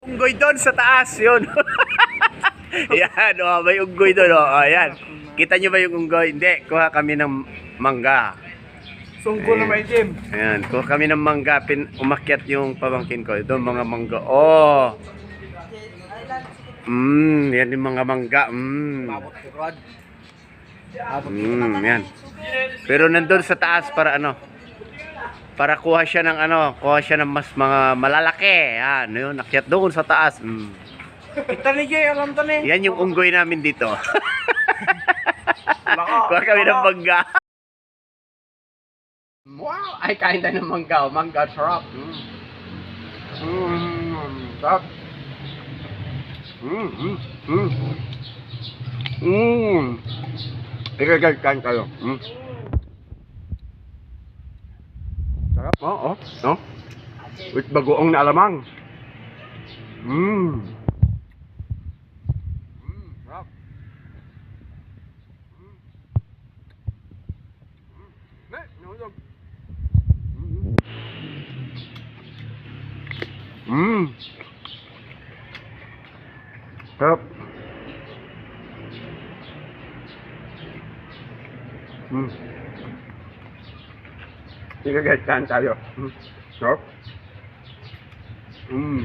Unggoy doon sa taas, yun. Yan, oh, may unggoy doon, oh. oh yan. Kita nyo ba yung unggoy? Hindi, kuha kami ng mangga. Sungko na maitim. Ayan, kuha kami ng mangga, pin, umakyat yung pamangkin ko. Doon mga mangga. Oh! Mmm, yan yung mga mangga. Mmm. Mabot ko rod. Mm, yan. Pero nandun sa taas para ano? Para kuha siya ng ano, kuha siya ng mas mga malalaki. Yan, yun, nakyat doon sa taas. Mm. Kita ni Jay, alam to ni. Yan yung unggoy namin dito. kuha kami ng mangga. Wow, ay kain tayo ng mangga. Mangga, sarap. Mm. Mm, sarap. Mm, mm, mm. Mm. Ikaw, kain kayo. Mm. Sarap, oo. Oh, no? With bagoong na alamang. Mmm. Mmm, sarap. Mm. Mm. Ne, nahulog. Mm. Mmm. Sarap. Mm. Sige guys, kain tayo. Mm. Sarap. Mm.